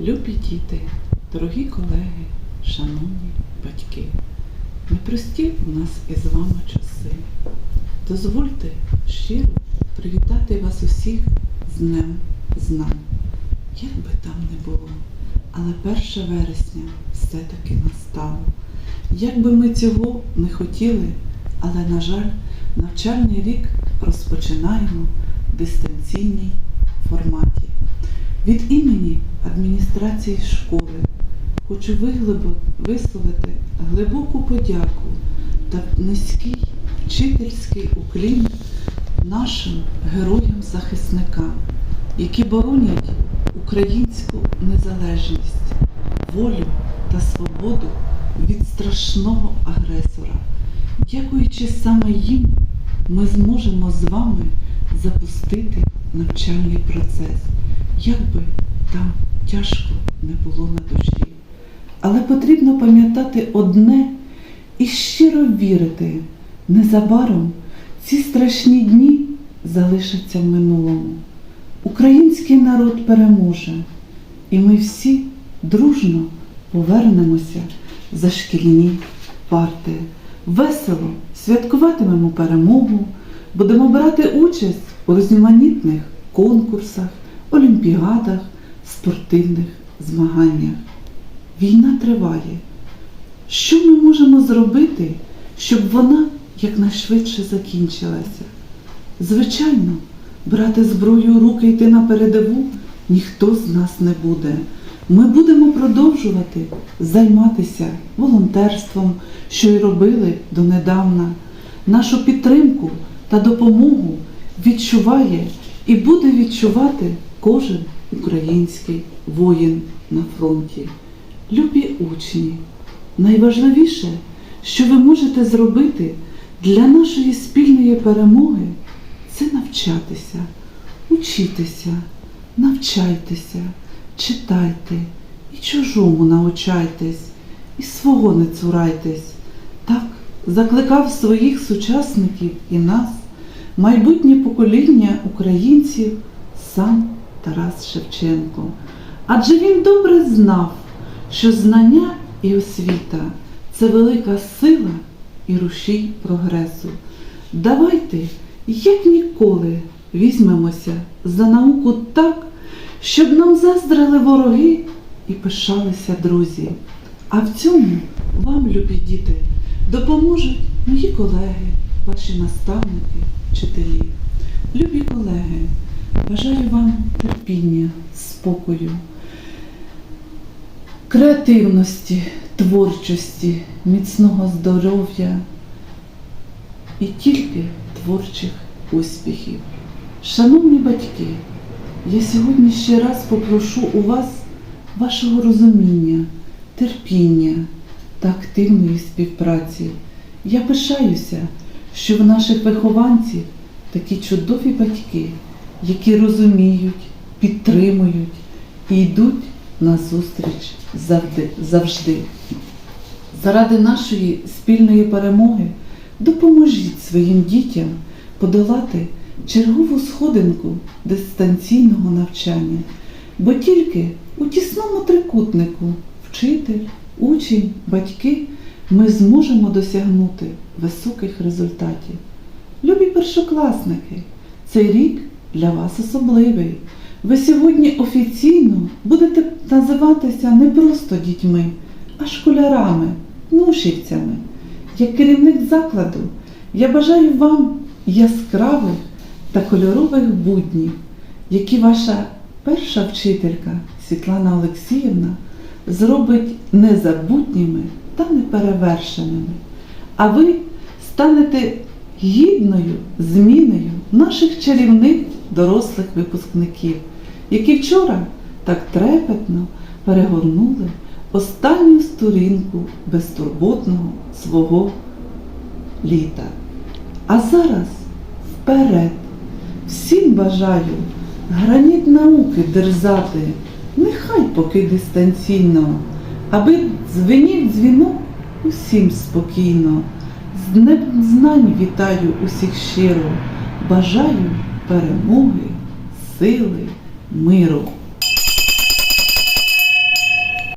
Любі діти, дорогі колеги, шановні батьки, непрості у нас із вами часи. Дозвольте щиро привітати вас усіх з Днем Знань. Як би там не було, але 1 вересня все-таки настало. Як би ми цього не хотіли, але, на жаль, навчальний рік розпочинаємо в дистанційній форматі. Від імені адміністрації школи хочу висловити глибоку подяку та низький вчительський уклін нашим героям-захисникам, які боронять українську незалежність, волю та свободу від страшного агресора. Дякуючи саме їм, ми зможемо з вами запустити навчальний процес, як би там тяжко не було на душі. Але потрібно пам'ятати одне і щиро вірити, незабаром ці страшні дні залишаться в минулому. Український народ переможе, і ми всі дружно повернемося за шкільні парти. Весело святкуватимемо перемогу, будемо брати участь у різноманітних конкурсах, олімпіадах, спортивних змаганнях. Війна триває. Що ми можемо зробити, щоб вона якнайшвидше закінчилася? Звичайно, брати зброю у руки йти на передову ніхто з нас не буде. Ми будемо продовжувати займатися волонтерством, що й робили донедавна. Нашу підтримку та допомогу відчуває і буде відчувати кожен український воїн на фронті. Любі учні, найважливіше, що ви можете зробити для нашої спільної перемоги, це навчатися, учитися, навчайтеся, читайте і чужому научайтесь, і свого не цурайтесь. Так закликав своїх сучасників і нас, майбутнє покоління українців, сам Тарас Шевченко. Адже він добре знав, що знання і освіта це велика сила і рушій прогресу. Давайте, як ніколи, візьмемося за науку так, щоб нам заздрили вороги і пишалися друзі. А в цьому вам, любі діти, допоможуть мої колеги, ваші наставники, вчителі. Любі колеги, бажаю вам терпіння, спокою, креативності, творчості, міцного здоров'я і тільки творчих успіхів. Шановні батьки, я сьогодні ще раз попрошу у вас вашого розуміння, терпіння та активної співпраці. Я пишаюся, що в наших вихованців такі чудові батьки, які розуміють, підтримують і йдуть на зустріч завжди. завжди. Заради нашої спільної перемоги допоможіть своїм дітям подолати чергову сходинку дистанційного навчання, бо тільки у тісному трикутнику вчитель, учень, батьки ми зможемо досягнути високих результатів. Любі першокласники, цей рік для вас особливий. Ви сьогодні офіційно будете називатися не просто дітьми, а школярами, нушівцями. Як керівник закладу, я бажаю вам яскравих та кольорових буднів, які ваша перша вчителька Світлана Олексіївна зробить незабутніми та неперевершеними. А ви станете гідною зміною наших чарівних дорослих випускників, які вчора так трепетно перегорнули останню сторінку безтурботного свого літа. А зараз вперед! Всім бажаю граніт науки дерзати, нехай поки дистанційно, аби дзвенів дзвінок усім спокійно. З Днем знань вітаю усіх щиро, бажаю перемоги, сили, миру.